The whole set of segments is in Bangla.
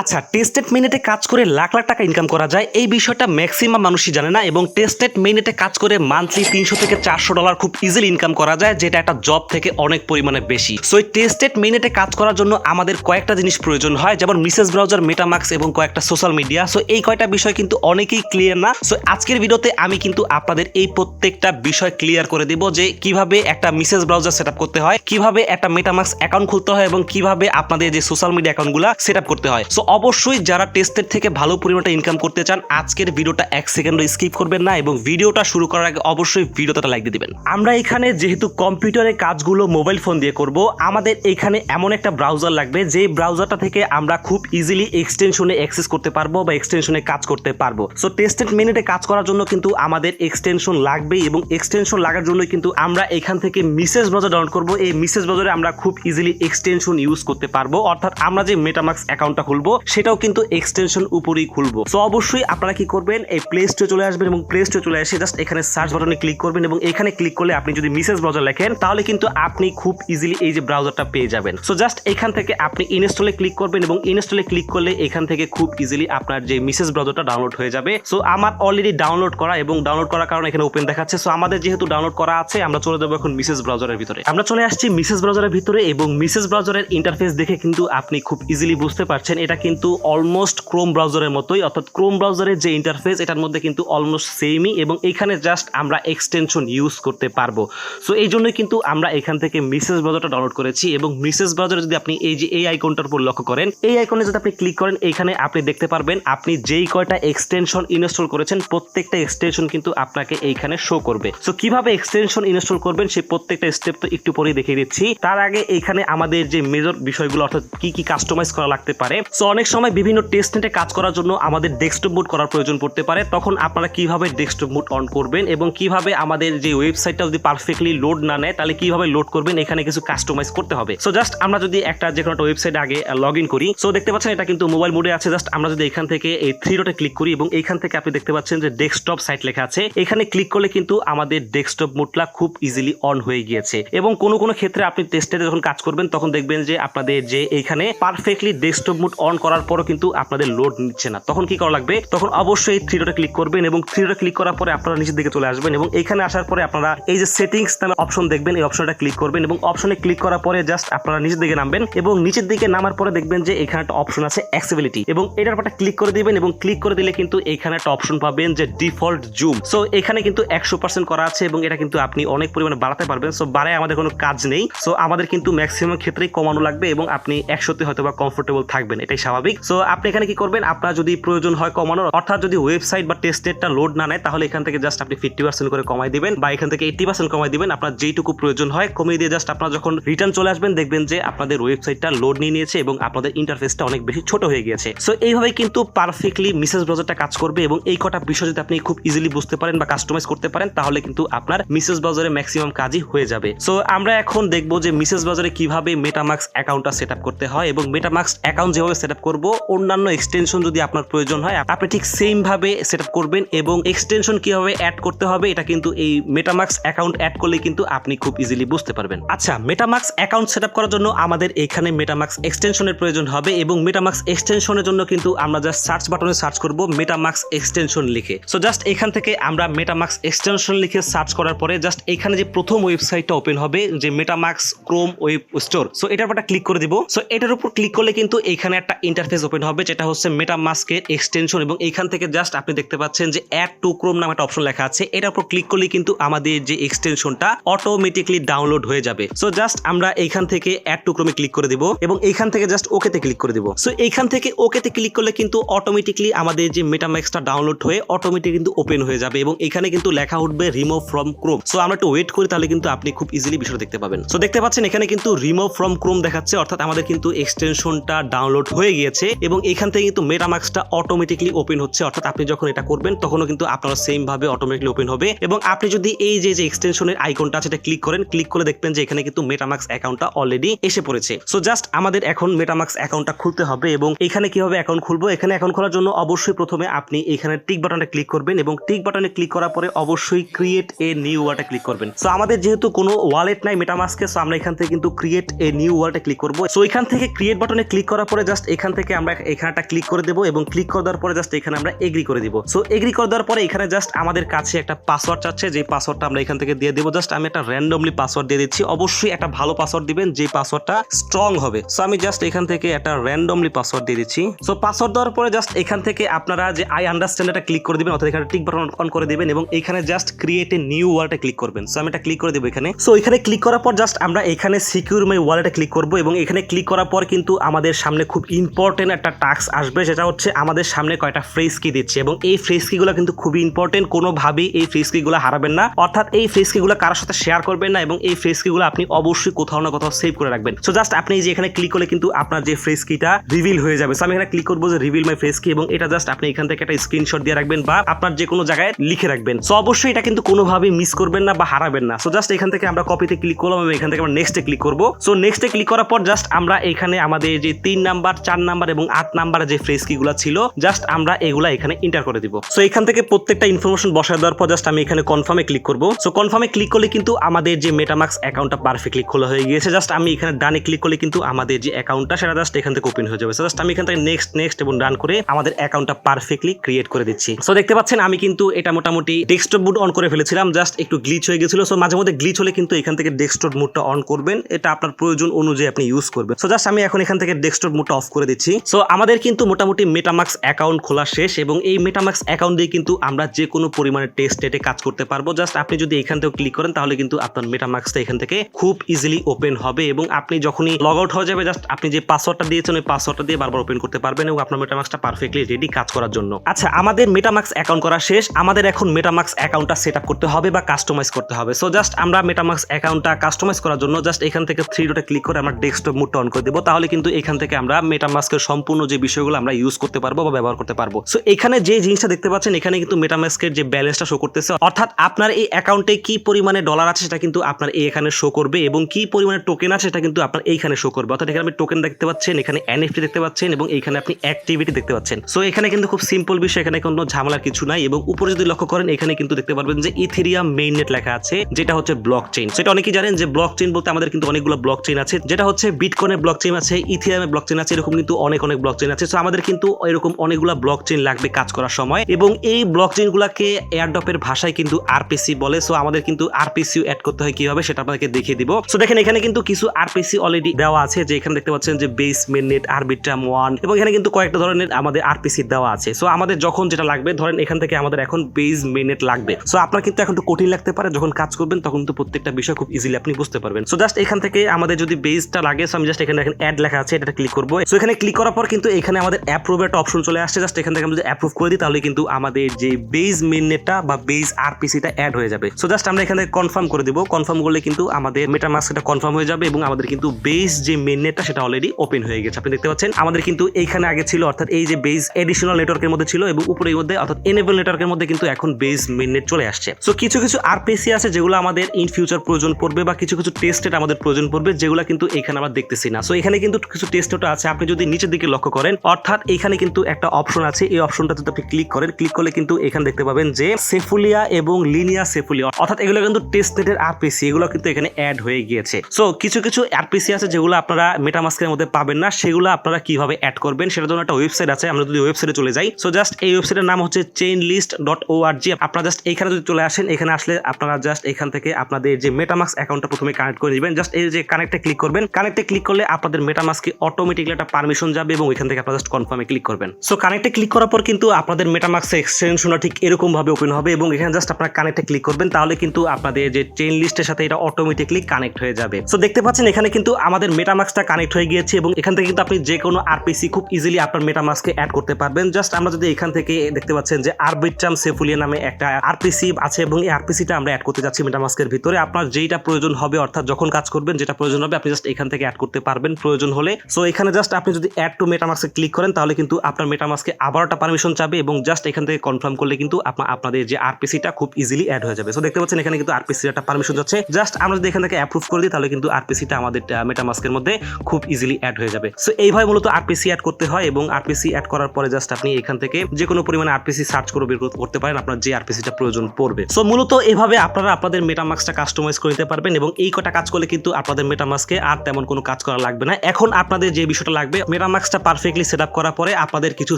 আচ্ছা টেস্টেড মিনিটে কাজ করে লাখ লাখ টাকা ইনকাম করা যায়, এই বিষয়টা ম্যাক্সিমাম মানুষই জানে না এবং টেস্টেড মিনিটে কাজ করে মান্থলি তিনশো থেকে চারশো ডলার খুব ইজিলি ইনকাম করা যায়, যেটা একটা জব থেকে অনেক পরিমাণে বেশি। সো এই টেস্টেড মিনিটে কাজ করার জন্য আমাদের কয়েকটা জিনিস প্রয়োজন হয়, যেমন মিসেস ব্রাউজার মেটামাক্স এবং কয়েকটা সোশ্যাল মিডিয়া সো এই কয়টা বিষয় কিন্তু অনেকেই ক্লিয়ার না। সো আজকের ভিডিওতে আমি কিন্তু আপনাদের এই প্রত্যেকটা বিষয় ক্লিয়ার করে দিব যে কীভাবে একটা মিসেস ব্রাউজার সেট করতে হয়, কীভাবে একটা মেটামাক্স অ্যাকাউন্ট খুলতে হয় এবং কীভাবে আপনাদের যে সোশ্যাল মিডিয়া অ্যাকাউন্টগুলো সেট করতে হয়। সো অবশ্যই যারা টেস্টের থেকে ভালো পরিমাণে ইনকাম করতে চান, আজকের ভিডিওটা এক সেকেন্ডও স্কিপ করবেন না এবং ভিডিওটা শুরু করার আগে অবশ্যই ভিডিওটা লাইক দিয়ে দিবেন। আমরা এখানে যেহেতু কম্পিউটারে কাজগুলো মোবাইল ফোন দিয়ে করব, আমাদের এখানে এমন একটা ব্রাউজার লাগবে যে ব্রাউজারটা থেকে আমরা খুব ইজিলি এক্সটেনশনে অ্যাক্সেস করতে পারব বা এক্সটেনশনে কাজ করতে পারব। সো টেস্টেড মিনিটে কাজ করার জন্য কিন্তু আমাদের এক্সটেনশন লাগবে এবং এক্সটেনশন লাগার জন্য কিন্তু আমরা এখান থেকে মিসেস ব্রাউজার ডাউনলোড করব। এই মিসেস ব্রাউজারে আমরা খুব ইজিলি এক্সটেনশন ইউজ করতে পারব। অর্থাৎ আমরা যে মেটামাক্স অ্যাকাউন্টটা খুলবো সেটাও কিন্তু এক্সটেনশন উপরেই খুলবো। সো অবশ্যই আপনারা কি করবেন, এই প্লে স্টোরে চলে আসবেন এবং প্লে স্টোরে চলে এসে জাস্ট এখানে সার্চ বাটনে ক্লিক করবেন এবং এখানে ক্লিক করলে আপনি যদি মিসেস ব্রাউজার লেখেন, তাহলে কিন্তু আপনি খুব ইজিলি এই যে ব্রাউজারটা পেয়ে যাবেন। সো জাস্ট এখান থেকে আপনি ইনস্টলে ক্লিক করবেন এবং ইনস্টলে ক্লিক করলে এখান থেকে খুব ইজিলি আপনার যে মিসেস ব্রাউজারটা ডাউনলোড হয়ে যাবে। সো আমার অলরেডি ডাউনলোড করা এবং ডাউনলোড করার কারণে এখানে ওপেন দেখাচ্ছে। সো আমাদের যেহেতু ডাউনলোড করা আছে, আমরা চলে যাব এখন মিসেস ব্রাউজারের ভিতরে। আমরা চলে আসছি মিসেস ব্রাউজারের ভিতরে এবং মিসেস ব্রাউজারের ইন্টারফেস দেখে কিন্তু আপনি খুব ইজিলি বুঝতে পারছেন এটা কিন্তু অলমোস্ট ক্রোম ব্রাউজারের মতোই, অর্থাৎ ক্রোম ব্রাউজারের যে ইন্টারফেস এটার মধ্যে কিন্তু অলমোস্ট সেমই এবং এখানে জাস্ট আমরা এক্সটেনশন ইউজ করতে পারব। সো এই জন্যই কিন্তু আমরা এখান থেকে মিসেস ব্রাউজারটা ডাউনলোড করেছি এবং মিসেস ব্রাউজারে যদি আপনি এই যে এই আইকনটার উপর লক্ষ্য করেন, এই আইকনে যদি আপনি ক্লিক করেন, এখানে আপনি দেখতে পারবেন আপনি যেই কয়টা এক্সটেনশন ইনস্টল করেছেন, প্রত্যেকটা এক্সটেনশন কিন্তু আপনাকে এইখানে শো করবে। সো কীভাবে এক্সটেনশন ইনস্টল করবেন, সেই প্রত্যেকটা স্টেপ তো একটু পরেই দেখিয়ে দিচ্ছি। তার আগে এখানে আমাদের যে মেজর বিষয়গুলো, অর্থাৎ কি কি কাস্টমাইজ করা লাগতে পারে। সো অনেক সময় বিভিন্ন টেস্ট নেটে কাজ করার জন্য আমাদের ডেস্কটপ মুড করার প্রয়োজন পড়তে পারে। তখন আপনারা কীভাবে ডেস্কটপ মুড অন করবেন এবং কীভাবে আমাদের যে ওয়েবসাইটটা যদি পারফেক্টলি লোড না নেয়, তাহলে কীভাবে লোড করবেন? এখানে কিছু কাস্টমাইজ করতে হবে। সো জাস্ট আমরা যদি একটা যে কোনো একটা ওয়েবসাইট আগে লগ ইন করি। সো দেখতে পাচ্ছেন এটা কিন্তু মোবাইল মোডে আছে। জাস্ট আমরা যদি এখান থেকে এই থ্রি ডটে ক্লিক করি এবং এখান থেকে আপনি দেখতে পাচ্ছেন যে ডেস্কটপ সাইট লেখা আছে। এখানে ক্লিক করলে কিন্তু আমাদের ডেস্কটপ মুডটা খুব ইজিলি অন হয়ে গিয়েছে। এবং কোনো কোনো ক্ষেত্রে আপনি টেস্টে যখন কাজ করবেন, তখন দেখবেন যে আপনাদের যে এইখানে পারফেক্টলি ডেস্কটপ মুড অন করার পরও কিন্তু আপনাদের লোড নিচ্ছে না। তখন কি করা লাগবে? তখন অবশ্যই থ্রি ডটে ক্লিক করবেন এবং থ্রি ক্লিক করার পরে আপনারা নিচের দিকে চলে আসবেন এবং এখানে আসার পরে আপনারা এই যে সেটিংস নামে অপশন দেখবেন, এই অপশনটা ক্লিক করবেন এবং অপশনে ক্লিক করার পরে জাস্ট আপনারা নিচের দিকে নামবেন এবং নিচের দিকে নামার পরে দেখবেন যে এখানে একটা অপশন আছে অ্যাক্সেবিলিটি এবং এটার পরটা ক্লিক করে দিবেন এবং ক্লিক করে দিলে কিন্তু এখানে একটা অপশন পাবেন যে ডিফল্ট জুম সো এখানে কিন্তু একশো পার্সেন্ট করা আছে এবং এটা কিন্তু আপনি অনেক পরিমাণে বাড়াতে পারবেন। সো বাড়ায় আমাদের কোনো কাজ নেই। সো আমাদের কিন্তু ম্যাক্সিমাম ক্ষেত্রেই কমানো লাগবে এবং আপনি একশোতে হয়তো বা কমফোর্টেবল থাকবেন। এটাই স্বাভাবিক। সো আপনি এখানে কি করবেন? আপনার যদি প্রয়োজন হয় কমানোর, অর্থাৎ যদি ওয়েবসাইট বা টেস্টেডটা লোড না নেয়, তাহলে এখান থেকে জাস্ট আপনি ফিফটি পার্সেন্ট করে কমাই দিবেন বা এখান থেকে এইটি পার্সেন্ট কমাই দিবেন। আপনার যেইটুকু প্রয়োজন হয়, কমিয়ে দিয়ে জাস্ট আপনার যখন রিটার্ন চলে আসবেন, দেখবেন যে আপনাদের ওয়েবসাইটটা লোড নিয়ে নিয়েছে এবং আপনাদের ইন্টারফেসটা অনেক বেশি ছোট হয়ে গিয়েছে। সো এইভাবে কিন্তু পারফেক্টলি মিসেস ব্রাউজারটা কাজ করবে এবং এই কটা বিষয় যদি আপনি খুব ইজিলি বুঝতে পারেন বা কাস্টমাইজ করতে পারেন, তাহলে কিন্তু আপনার মিসেস ব্রাউজারে ম্যাক্সিমাম কাজই হয়ে যাবে। সো আমরা এখন দেখব যে মিসেস ব্রাউজারে কীভাবে মেটামাক্স অ্যাকাউন্টটা সেট করতে হয় এবং মেটামাক্স অ্যাকাউন্ট যেভাবে সেট করব। অন্যান্য এক্সটেনশন যদি আপনার প্রয়োজন হয়, আপনি ঠিক সেম ভাবে সেট করবেন এবং এক্সটেনশন কীভাবে অ্যাড করতে হবে, এটা কিন্তু এই মেটামাক্স অ্যাকাউন্ট অ্যাড করলে কিন্তু আপনি খুব ইজিলি বুঝতে পারবেন। আচ্ছা মেটামাক্স অ্যাকাউন্ট সেট করার জন্য আমাদের এখানে মেটামাক্স এক্সটেনশনের প্রয়োজন হবে এবং মেটামাক্স এক্সটেনশনের জন্য কিন্তু আমরা জাস্ট সার্চ বাটনে সার্চ করব মেটামাক্স এক্সটেনশন লিখে। সো জাস্ট এখান থেকে আমরা মেটামাক্স এক্সটেনশন লিখে সার্চ করার পরে জাস্ট এখানে যে প্রথম ওয়েবসাইটটা ওপেন হবে, যে MetaMask Chrome web store so এটার উপর ক্লিক করে দিব। সো এটার উপর ক্লিক করলে কিন্তু এখানে একটা ইন্টারফেস ওপেন হবে, যেটা হচ্ছে মেটামাস্কের এক্সটেনশন এবং এইখান থেকে জাস্ট আপনি দেখতে পাচ্ছেন যে অ্যাড টু ক্রোম নামে একটা অপশন লেখা আছে। এটার উপর ক্লিক করলে কিন্তু আমাদের যে এক্সটেনশনটা অটোমেটিকলি ডাউনলোড হয়ে যাবে। সো জাস্ট আমরা এইখান থেকে অ্যাড টু ক্রোমে ক্লিক করে দিব এবং এইখান থেকে জাস্ট ওকেতে ক্লিক করে দিব। সো এইখান থেকে ওকেতে ক্লিক করলে কিন্তু অটোমেটিকলি আমাদের যে মেটা মেটাম্যাক্সটা ডাউনলোড হয়ে অটোমেটিক কিন্তু ওপেন হয়ে যাবে এবং এখানে কিন্তু লেখা উঠবে রিমুভ ফ্রম ক্রোম সো আমরা একটু ওয়েট করি তাহলে কিন্তু আপনি খুব ইজিলি বিষয়টা দেখতে পাবেন। সো দেখতে পাচ্ছেন এখানে কিন্তু রিমুভ ফ্রম ক্রোম দেখাচ্ছে, অর্থাৎ আমাদের কিন্তু এক্সটেনশনটা ডাউনলোড হয়ে গিয়েছে এবং এখান থেকে কিন্তু মেটামাক্সটা অটোমেটিকলি ওপেন হচ্ছে। অর্থাৎ আপনি যখন এটা করবেন, তখনও কিন্তু আপনার সেম ভাবে অটোমেটিকলি ওপেন হবে। এবং আপনি যদি এই যে যে এক্সটেনশনের আইকনটা আছে, এটা ক্লিক করেন ক্লিক করে দেখবেন যে এখানে কিন্তু মেটামাক্স অ্যাকাউন্টটা অলরেডি এসে পড়েছে। সো জাস্ট আমাদের এখন মেটামাক্স অ্যাকাউন্টটা খুলতে হবে এবং এখানে কীভাবে অ্যাকাউন্ট খুলবো? এখানে অ্যাকাউন্ট খোলার জন্য অবশ্যই প্রথমে আপনি এখানে টিক বাটনে ক্লিক করবেন এবং টিক বাটনে ক্লিক করার পরে অবশ্যই ক্রিয়েট এ নিউ ওয়ার্ডে ক্লিক করবেন। সো আমাদের যেহেতু কোনো ওয়ালেট নাই মেটামাস্কে সো আমরা এখান থেকে কিন্তু ক্রিয়েট এ নিউ ওয়ার্ডে ক্লিক করব। সো এখান থেকে ক্রিয়েট বাটনে ক্লিক করার পরে জাস্ট এখান এখান থেকে আমরা এখানে একটা ক্লিক করে দেবো এবং ক্লিক করে দেওয়ার পরে জাস্ট এখানে আমরা এগ্রি করে দিব। সো এগ্রি করে দেওয়ার পরে এখানে জাস্ট আমাদের কাছে একটা পাসওয়ার্ড চাচ্ছে যে পাসওয়ার্ডটা আমরা এখান থেকে দিয়ে দেবো জাস্ট আমি একটা র্যান্ডমলি পাসওয়ার্ড দিয়ে দিচ্ছি। অবশ্যই একটা ভালো পাসওয়ার্ড দিবেন যে পাসওয়ার্ডটা স্ট্রং হবে। সো আমি জাস্ট এখান থেকে একটা র্যান্ডমলি পাসওয়ার্ড দিয়ে দিচ্ছি। সো পাসওয়ার্ড দেওয়ার পরে জাস্ট এখান থেকে আপনারা যে আই আন্ডারস্ট্যান্ড এটা ক্লিক করে দিবেন, অর্থাৎ এখানে টিক বাটন অন করে দিবেন এবং এখানে জাস্ট ক্রিয়েট এ নিউ ওয়ালেটে ক্লিক করবেন। সো আমি এটা ক্লিক করে দেবো এখানে। সো এখানে ক্লিক করার পর জাস্ট আমরা এখানে সিকিউর মাই ওয়ালেটে ক্লিক করব এবং এখানে ক্লিক করার পর কিন্তু আমাদের সামনে খুব ইম্পর্টেন্ট একটা টাস্ক আসবে, সেটা হচ্ছে আমাদের সামনে কয়টা ফ্রেজ কি দিচ্ছে। এবং এই ফ্রেজ কিগুলো কিন্তু খুবই ইম্পর্টেন্ট কোনোভাবেই এই ফ্রেজ কিগুলো হারাবেন না। অর্থাৎ এই ফ্রেজ কিগুলো কারোর সাথে শেয়ার করবেন না এবং এই ফ্রেজ কিগুলো আপনি অবশ্যই কোথাও না কোথাও সেভ করে রাখবেন। সো জাস্ট আপনি যে এখানে ক্লিক করলে কিন্তু আপনার যে ফ্রেজ কিটা রিভিল হয়ে যাবে। সো আমি এখানে ক্লিক করব যে রিভিল মাই ফ্রেজ কি এবং এটা জাস্ট আপনি এখান থেকে একটা স্ক্রিনশট দিয়ে রাখবেন বা আপনার যে কোনো জায়গায় লিখে রাখবেন। সো অবশ্যই এটা কিন্তু কোনোভাবেই মিস করবেন না বা হারাবেন না। সো জাস্ট এখান থেকে আমরা কপিতে ক্লিক করলাম এবং এখান থেকে আমরা নেক্সটে ক্লিক করব। সো নেক্সটে ক্লিক করার পর জাস্ট আমরা এখানে আমাদের যে তিন নাম্বার চার নাম্বার এবং আট নাম্বার যে ফ্রেজ কিগুলো ছিল জাস্ট আমরা এগুলা এখানে এন্টার করে দিব। সো এখান থেকে প্রত্যেকটা ইনফরমেশন বসায় দেওয়ার পর জাস্ট আমি এখানে কনফার্মে ক্লিক করব। সো কনফার্মে ক্লিক করলে কিন্তু আমাদের যে মেটামাক্স অ্যাকাউন্টটা পারফেক্টলি খোলা হয়ে গিয়েছে। জাস্ট আমি এখানে ডানে ক্লিক করলে কিন্তু আমাদের যে অ্যাকাউন্টটা সেটা জাস্ট এখান থেকে ওপেন হয়ে যাবে। সো জাস্ট আমি এখান থেকে নেক্সট নেক্সট এবং ডান করে আমাদের অ্যাকাউন্টটা পারফেক্টলি ক্রিয়েট করে দিচ্ছি। সো দেখতে পাচ্ছেন আমি কিন্তু এটা মোটামুটি ডেস্কটপ মুড অন করে ফেলেছিলাম। জাস্ট একটু গ্লিচ হয়ে গেছিল। সো মাঝে মধ্যে গ্লিচ হলে কিন্তু এখান থেকে ডেস্কটপ মুডটা অন করবেন। এটা আপনার প্রয়োজন অনুযায়ী আপনি ইউজ করবেন। সো জাস্ট আমি এখন এখান থেকে ডেস্কটপ মুডটা অফ করে দিচ্ছি। সো আমাদের কিন্তু মোটামুটি মেটামাক্স অ্যাকাউন্ট খোলা শেষ এবং এই মেটামাক্স অ্যাকাউন্ট দিয়ে কিন্তু আমরা যে কোনো পরিমাণে টেস্ট নেটে কাজ করতে পারব। জাস্ট আপনি যদি এখান থেকে ক্লিক করেন, তাহলে কিন্তু আপনার মেটামাক্সটা এখান থেকে খুব ইজিলি ওপেন হবে এবং আপনি যখনই লগ আউট হয়ে যাবে জাস্ট আপনি যে পাসওয়ার্ডটা দিয়েছেন, ওই পাসওয়ার্ডটা দিয়ে বারবার ওপেন করতে পারবেন এবং আপনার মেটামাক্সটা পারফেক্টলি রেডি কাজ করার জন্য। আচ্ছা আমাদের মেটামাক্স অ্যাকাউন্ট করা শেষ। আমাদের এখন মেটামাক্স অ্যাকাউন্টটা সেট আপ করতে হবে বা কাস্টমাইজ করতে হবে। সো জাস্ট আমরা মেটামাক্স অ্যাকাউন্টটা কাস্টমাইজ করার জন্য জাস্ট এখান থেকে থ্রি ডটে ক্লিক করে আমরা ডেস্কটপ মুডটা অন করে দেবো। তাহলে কিন্তু এখান থেকে আমরা মেটামাস্কের সম্পূর্ণ যে বিষয়গুলো আমরা ইউজ করতে পারব বা ব্যবহার করতে পারব। সো এখানে যে জিনিসটা দেখতে পাচ্ছেন, এখানে কিন্তু মেটামাস্কের যে ব্যালেন্সটা শো করতেছে, অর্থাৎ আপনার এই অ্যাকাউন্টে কি পরিমাণে ডলার আছে সেটা কিন্তু আপনার এই এখানে শো করবে এবং কি পরিমাণে টোকেন আছে সেটা কিন্তু আপনার এইখানে শো করবে। অর্থাৎ এখানে আপনি টোকেন দেখতে পাচ্ছেন, এখানে এনএফটি দেখতে পাচ্ছেন এবং এখানে আপনি অ্যাক্টিভিটি দেখতে পাচ্ছেন। সো এখানে কিন্তু খুব সিম্পল বিষয়, এখানে কোনো ঝামেলার কিছু নাই এবং উপরে যদি লক্ষ্য করেন, এখানে কিন্তু দেখতে পারবেন যে ইথেরিয়াম মেইন নেট লেখা আছে, যেটা হচ্ছে ব্লক চেইন সেটা অনেকেই জানেন যে ব্লক চেইন বলতে আমাদের কিন্তু অনেকগুলো ব্লক চেইন আছে, যেটা হচ্ছে বিটকয়েনের ব্লক চেইন আছে ইথেরিয়ামের ব্লক চেইন আছে, এরকম কিন্তু অনেক অনেক ব্লক চেইন আছে। সো আমাদের কিন্তু এরকম অনেকগুলো ব্লক চেইন লাগবে কাজ করার সময়। এবং এই ব্লক চেইনগুলোকে এয়ারডপের ভাষায় কিন্তু আরপিসি বলে। সো আমাদের কিন্তু আরপিসি অ্যাড করতে হয় কীভাবে সেটা আপনাদেরকে দেখিয়ে দিব। সো দেখেন এখানে কিন্তু কিছু আরপিসি অলরেডি দেওয়া আছে, যে এখানে দেখতে পাচ্ছেন যে বেস মেননেট আরবিট্রাম ওয়ান এবং এখানে কিন্তু কয়েকটা ধরনের আমাদের আরপিসি দেওয়া আছে। সো আমাদের যখন যেটা লাগবে, ধরেন এখান থেকে আমাদের এখন বেস মেননেট লাগবে। সো আপনার কিন্তু এখন একটু কঠিন লাগতে পারে। যখন কাজ করবেন, তখন কিন্তু প্রত্যেকটা বিষয় খুব ইজিলি আপনি বুঝতে পারবেন। সো জাস্ট এখান থেকে আমাদের যদি বেসটা লাগে সো আমি জাস্ট এখানে দেখেন অ্যাড লেখা আছে এটা ক্লিক করব। সো এখানে ক্লিক করার পর কিন্তু এখানে আমাদের অ্যাপ্রুভ একটা অপশন চলে আসছে। জাস্ট এখান থেকে আমরা যদি অ্যাপ্রুভ করে দিই, তাহলে কিন্তু আমাদের যে বেস মেননেটটা বা বেস আরপিসিটা অ্যাড হয়ে যাবে। সো জাস্ট আমরা এখানে কনফার্ম করে দিব। কনফার্ম করলে কিন্তু আমাদের মেটা মেটামাস্কটা কনফার্ম হয়ে যাবে এবং আমাদের কিন্তু বেস যে মেননেটটা সেটা অলরেডি ওপেন হয়ে গেছে। আপনি দেখতে পাচ্ছেন, আমাদের কিন্তু এইখানে আগে ছিল, অর্থাৎ এই যে বেজ এডিশনাল নেটওয়ার্কের মধ্যে ছিল এবং উপরের মধ্যে, অর্থাৎ এনেবল নেটওয়ার্কের মধ্যে কিন্তু এখন বেস মেননেট চলে আসছে। সো কিছু কিছু আরপিসি আছে যেগুলো আমাদের ইন ফিউচার প্রয়োজন পড়বে বা কিছু কিছু টেস্টেড আমাদের প্রয়োজন পড়বে, যেগুলো কিন্তু এখানে আমরা দেখতেছি না। সো এখানে কিন্তু কিছু টেস্টটা আছে। আপনি যদি নিচের দিকে লক্ষ্য করেন, অর্থাৎ এখানে কিন্তু একটা অপশন আছে। এই অপশনটা যদি আপনি ক্লিক করেন ক্লিক করলে কিন্তু এখানে দেখতে পাবেন যে সেফুলিয়া এবং লিনিয়া সেফুলিয়া অর্থাৎ এগুলো কিন্তু টেস্ট নেটের আরপিসি এগুলো কিন্তু এখানে অ্যাড হয়ে গিয়েছে। সো কিছু কিছু আরপিসি আছে যেগুলো আপনারা মেটামাস্কের মধ্যে পাবেন না, সেগুলো আপনারা কীভাবে অ্যাড করবেন সেটার জন্য একটা ওয়েবসাইট আছে। আমরা যদি ওয়েবসাইটে চলে যাই সো জাস্ট এই ওয়েবসাইটের নাম হচ্ছে chain list dot O R G আপনারা জাস্ট এখানে যদি চলে আসেন, এখানে আসলে আপনারা জাস্ট এখান থেকে আপনাদের যে মেটামাক্স অ্যাকাউন্টটা প্রথমে কানেক্ট করে দিবেন জাস্ট এই যে কানেক্টে ক্লিক করবেন। কানেক্টে ক্লিক করলে আপনাদের মেটামাস্কে অটোমেটিকলি একটা পারমিশন যাবে এবং এখান থেকে আপনারা জাস্ট কনফার্মে ক্লিক করবেন। সো কানেক্টে ক্লিক করার পর কিন্তু আপনাদের মেটামাক্স এক্সটেনশনটা ঠিক এরকম ভাবে ওপেন হবে এবং এখানে জাস্ট আপনারা কানেক্টে ক্লিক করবেন, তাহলে কিন্তু আপনাদের যে চেইন লিস্টের সাথে এটা অটোমেটিকলি কানেক্ট হয়ে যাবে। সো দেখতে পাচ্ছেন এখানে কিন্তু আমাদের মেটামাক্সটা কানেক্ট হয়ে গিয়েছে এবং এখান থেকে কিন্তু আপনি যে কোনো আরপিসি খুব ইজিলি আপনার মেটামাস্কে অ্যাড করতে পারবেন। জাস্ট আমরা যদি এখান থেকে দেখতে পাচ্ছেন যে আরবিট্রাম সেফুলিয়া নামে একটা আরপিসি আছে এবং এই আরপিসিটা আমরা অ্যাড করতে যাচ্ছি মেটামাস্কের ভিতরে। আপনার যেটা প্রয়োজন হবে, অর্থাৎ যখন কাজ করবেন, যেটা প্রয়োজন হবে, আপনি জাস্ট এখান থেকে অ্যাড করতে পারবেন প্রয়োজন হলে। সো এখানে জাস্ট আপনি যদি অ্যাড টু মেটামাস্কে ক্লিক করেন, তাহলে কিন্তু আপনার মেটামাস্কে আবার একটা পারমিশন চাবে এবং জাস্ট এখান থেকে কনফার্ম করলে কিন্তু আপনাদের যে আরপিসিটা খুব ইজিলি অ্যাড হয়ে যাবে। সো দেখতে পাচ্ছেন এখানে কিন্তু আরপিসি একটা পারমিশন যাচ্ছে। জাস্ট আমরা যদি এখান থেকে অ্যাপ্রুভ করে দিই, তাহলে কিন্তু আরপিসিটা আমাদের মেটামাস্কের মধ্যে খুব ইজিলি অ্যাড হয়ে যাবে। সো এইভাবে মূলত আরপিসি অ্যাড করতে হয় এবং আরপিসি অ্যাড করার পরে জাস্ট আপনি এখান থেকে যে কোনো পরিমাণে আরপিসি সার্চ করে বের করতে পারেন, আপনার যে আরপিসিটা প্রয়োজন পড়বে। সো মূলত এভাবে আপনারা আপনাদের মেটামাক্সটা কাস্টমাইজ করে নিতে পারবেন এবং এই কটা কাজ করলে কিন্তু আপনাদের মেটামাস্কে আর তেমন কোনো কাজ করা লাগবে না। এখন আপনাদের যে বিষয়টা লাগবে মেটামাক্সটা পারফেক্টলি সেট আপ করার পরে আপনাদের কিছু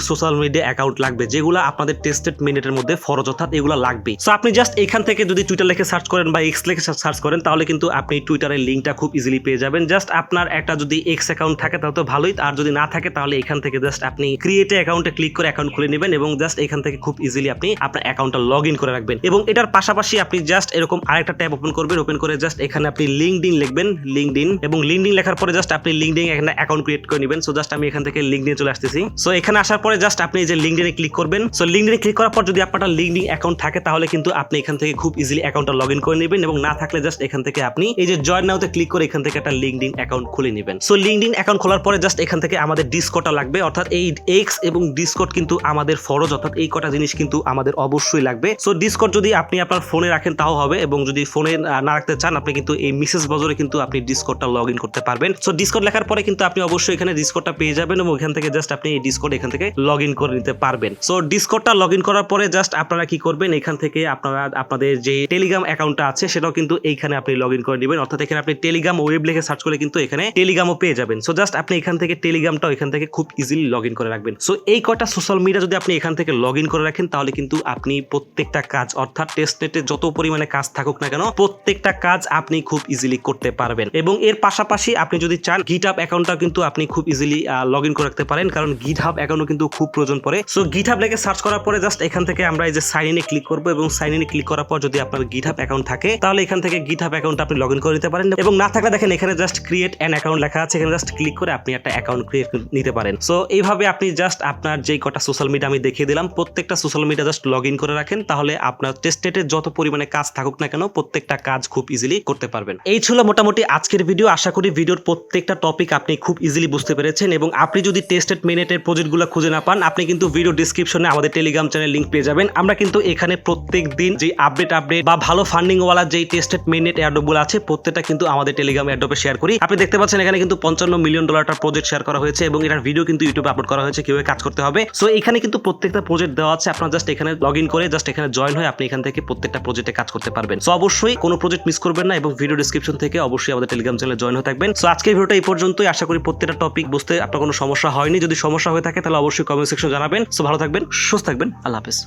সোশ্যাল মিডিয়া অ্যাকাউন্ট লাগবে, যেগুলো আপনাদের টেস্টেড মিনিটের মধ্যে ফরজ অর্থাৎ এগুলো লাগবে সো আপনি জাস্ট এখান থেকে যদি টুইটার লেখে সার্চ করেন বা এক্স লেখে সার্চ করেন, তাহলে কিন্তু আপনি টুইটারের লিঙ্কটা খুব ইজিলি পেয়ে যাবেন। জাস্ট আপনার একটা যদি এক্স অ্যাকাউন্ট থাকে, তাহলে তো ভালোই। আর যদি না থাকে, তাহলে এখান থেকে জাস্ট আপনি ক্রিয়েটে অ্যাকাউন্টে ক্লিক করে অ্যাকাউন্ট খুলে নেবেন এবং জাস্ট এখান থেকে খুব ইজিলি আপনি আপনার অ্যাকাউন্টটা লগ ইন করে রাখবেন। এবং এটার পাশাপাশি আপনি জাস্ট এরকম আরেকটা ট্যাব ওপেন করবেন। ওপেন করে জাস্ট এখানে আপনি লিঙ্কড ইন লিখবেন লিঙ্কডিন এবং লিঙ্কডিন লেখার পরে জাস্ট আপনি লিঙ্কডিন এখানে অ্যাকাউন্ট ক্রিয়েট করে নেবেন। সো জাস্ট আমি এখান থেকে লিঙ্কডিন চলে আসতেছি। সো এখানে আসার পরে জাস্ট আপনি যে লিঙ্কডিনে ক্লিক করবেন। সো লিঙ্কডিনে ক্লিক করার পর যদি আপনার লিঙ্কডিন অ্যাকাউন্ট থাকে, তাহলে কিন্তু আপনি এখান থেকে খুব ইজিলি অ্যাকাউন্টটা লগ ইন করে নেবেন এবং না থাকলে জাস্ট এখান থেকে আপনি এই যে জয়েন নাওতে ক্লিক করে এখান থেকে একটা লিঙ্কডিন অ্যাকাউন্ট খুলে নেবেন। সো লিঙ্কডিন অ্যাকাউন্ট খোলার পরে জাস্ট এখান থেকে আমাদের ডিসকোডটা লাগবে। অর্থাৎ এই এক্স এবং ডিসকোড কিন্তু আমাদের ফরজ, অর্থাৎ এই কটা জিনিস কিন্তু আমাদের অবশ্যই লাগবে। সো ডিসকোড যদি আপনি আপনার ফোনে রাখেন, তাও হবে এবং যদি ফোনে না রাখতে চান, আপনি কিন্তু এই মিসেস বজরে কিন্তু আপনি ডিসকোডটা লগ ইন করতে পারবেন। সো ডিসকোড লেখার পরে কিন্তু আপনি অবশ্যই এখানে ডিসকোডটা পেয়ে যাবেন এবং এখান থেকে জাস্ট আপনি এই ডিসকোড এখান থেকে লগ ইন করে নিতে পারবেন। সো ডিসকোডটা লগ ইন করার পরে জাস্ট আপনারা কি করবেন? এখান থেকে আপনারা, আপনাদের যে টেলিগ্রাম অ্যাকাউন্টটা আছে, সেটাও কিন্তু এইখানে আপনি লগ ইন করে নেবেন। অর্থাৎ এখানে আপনি টেলিগ্রাম ওয়েব লিখে সার্চ করে কিন্তু এখানে টেলিগ্রামও পেয়ে যাবেন। সো জাস্ট আপনি এখান থেকে টেলিগ্রামটাও এখান থেকে খুব ইজিলি লগ ইন করে রাখবেন। সো এই কয়টা সোশ্যাল মিডিয়া যদি আপনি এখান থেকে লগ ইন করে রাখেন, তাহলে কিন্তু আপনি প্রত্যেকটা কাজ, অর্থাৎ টেস্টনেটে যত পরিমাণে কাজ থাকুক না কেন, প্রত্যেকটা কাজ আপনি খুব ইজিলি করতে পারবেন। এবং এর পাশাপাশি আপনি যদি চান গিট আপ অ্যাকাউন্টটাও কিন্তু আপনি খুব ইজিলি লগ ইন করে রাখতে পারেন, কারণ গিট হাব অ্যাকাউন্টও কিন্তু খুব প্রয়োজন পড়ে। সো গিট হাব লেগে সার্চ করার পরে জাস্ট এখান থেকে আমরা এই যে সাইন ইনে ক্লিক করব এবং সাইন ইনে ক্লিক করার পর যদি আপনার গিট হাব অ্যাকাউন্ট থাকে, তাহলে এখান থেকে গিট হাব অ্যাকাউন্ট আপনি লগ ইন করে নিতে পারেন। এবং না থাকলে দেখেন এখানে জাস্ট ক্রিয়েট অ্যান অ্যাকাউন্ট লেখা আছে, এখানে জাস্ট ক্লিক করে আপনি একটা অ্যাকাউন্ট ক্রিয়েট নিতে পারেন। সো এইভাবে আপনি জাস্ট আপনার যেই কটা সোশ্যাল মিডিয়া আমি দেখিয়ে দিলাম, প্রত্যেকটা social media just log in করে রাখেন, তাহলে আপনার টেস্টেটের যত পরিমাণে কাজ থাকুক না কেন, প্রত্যেকটা কাজ খুব ইজিলি করতে পারবেন। এই ছিল মোটামুটি আজকের ভিডিও আশা করি ভিডিওর প্রত্যেকটা টপিক আপনি খুব ইজিলি বুঝতে পেরেছেন। এবং আপনি যদি টেস্টেড মিনিটের প্রজেক্টগুলো খুঁজে না পান, আপনি কিন্তু ভিডিও ডিসক্রিপশনে আমাদের টেলিগ্রাম চ্যানেল লিঙ্ক পেয়ে যাবেন। আমরা কিন্তু এখানে প্রত্যেক দিন যে আপডেট আপডেট বা ভালো ফান্ডিং ওয়ালা যেই টেস্টেড মিনিট এয়ারডপগুলো আছে, প্রত্যেকটা কিন্তু আমাদের টেলিগ্রাম এয়ারডপে শেয়ার করি। আপনি দেখতে পাচ্ছেন এখানে কিন্তু পঞ্চান্ন মিলিয়ন ডলারটা প্রজেক্ট শেয়ার করা হয়েছে এবং এটার ভিডিও কিন্তু ইউটিউবে আপলোড করা হয়েছে কীভাবে কাজ করতে হবে। সো এখানে কিন্তু প্রত্যেকটা প্রজেক্ট দেওয়া আছে, আপনার জাস্ট এখানে লগ ইন করে জাস্ট এখানে জয়েন হয়ে আপনি এখান থেকে প্রত্যেকটা প্রজেক্টে কাজ করতে পারবেন। সো অবশ্যই কোনো প্রজেক্ট মিস করবেন না এবং ভিডিও ডিসক্রিপশন থেকে অবশ্যই আমাদের টেলিগ্রাম চ্যানেলে জয়েন হয়ে থাকবেন। সো আজকের ভিডিওটা এই পর্যন্তই। আশা করি প্রত্যেকটা টপিক বুঝতে আপনার কোনো সমস্যা হয়নি, যদি সমস্যা হয়ে থাকে তাহলে অবশ্যই কমেন্ট সেকশন জানাবেন। সো ভালো থাকবেন, সুস্থ থাকবেন, আল্লাহ হাফেজ।